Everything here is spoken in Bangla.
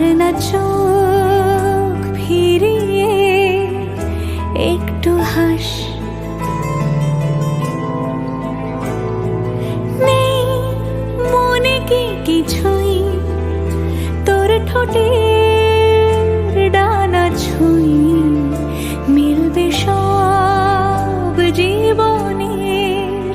আর না চোখ ফিরিয়ে একটু হাস। মনে কি কিছুই? তোর ঠোঁটের ডানা ছুঁই। মিলবে সব জীবনের